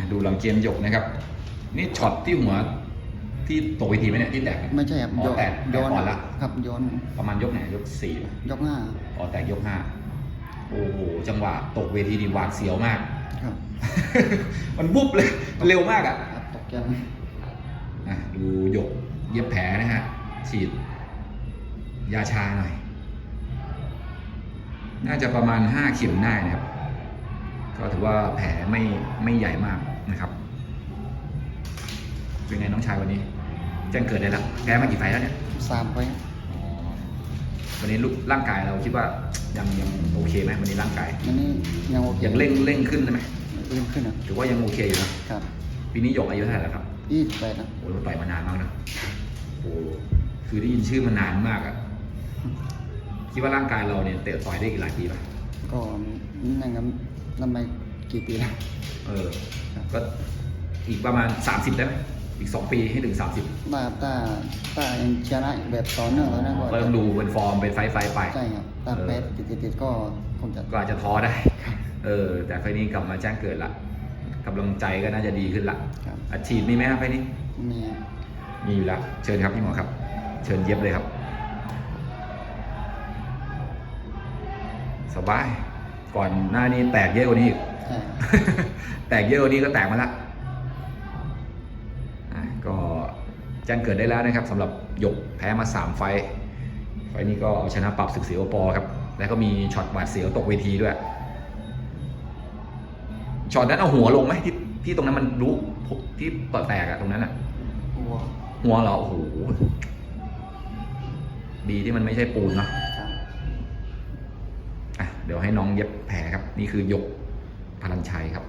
ะดูหลังเกมหยกนะครับ นี่ช็อตที่หัวที่ตกเวทีไหมเนี่ยที่แตกไม่ใช่ครับอ๋อโยนแตกโยนแตกก่อนละครับโยนประมาณยกไหนยกสี่ป่ะยกห้าอ๋อแตกยกห้าโอ้โหจังหวะตกเวทีดีหวาดเสียวมากครับ มันบุบเลยเร็วมากอะครับตกใจอะดูหยกเย็บแผลนะฮะฉีด ยาชาหน่อย น่าจะประมาณห้าเข็มได้นะครับ ก็ถือว่าแผลไม่ไม่ใหญ่มาก นะครับ เป็นไงน้องชายวันนี้ แจ้งเกิดได้แล้วแพ้มากี่ไฟล์แล้วเนี่ยสามไปอ๋อวันนี้ลูกร่างกายเราคิดว่ายังยังโอเคไหมวันนี้ร่างกายอันนี้ยังโอเคยังเร่งเร่งขึ้นได้ไหมเร่งขึ้นอะถือว่ายังโอเคอยู่นะครับปีนี้หยกอายุเท่าไหร่แล้วครับยี่สิบแปดนะโอ้เราต่อยมานานมากนะโอ้คือได้ยินชื่อมานานมากอะคิดว่าร่างกายเราเนี่ยเตะต่อยได้อีกหลายปีป่ะก็นั่งกันนั่นไป กี่ปีแล้วเออครับก็อีกประมาณ 30 ได้ไหมอีก 2 ปีให้ถึง 30ถ้าถ้าถ้ายังชนะแบบต่อเนื่องแล้วนะก็ก็ต้องดูเป็นฟอร์มเป็นไฟต์ไฟต์ไปใช่ครับถ้าเออแพ้ติดติดติดก็คงจะก็อาจจะท้อได้ เออ แต่ไฟล์นี้กลับมาแจ้งเกิดละกำลังใจก็น่าจะดีขึ้นละครับอัดฉีดมีไหมครับไฟล์นี้มีครับมีอยู่แล้วเชิญครับพี่หมอครับ เชิญเย็บเลยครับ สบาย ก่อนหน้านี้แตกเยอะกว่านี้อีก ใช่ครับแตกเยอะกว่านี้ก็แตกมาละอะก็แจ้งเกิดได้แล้วนะครับสำหรับหยกแพ้มา 3 ไฟต์ไฟต์นี้ก็เอาชนะปรับศึกเสียวปอครับ แล้วก็มีช็อตหวาดเสียวตกเวทีด้วย ช็อตนั้นเอาหัวลงไหมที่ที่ตรงนั้นมันรู้ที่เปิดแตกอะตรงนั้นอะวัวหัวเราโอ้โหดีที่มันไม่ใช่ปูนเนาะครับอะเดี๋ยวให้น้องเย็บแผลครับ นี่คือหยกพลันชัยครับ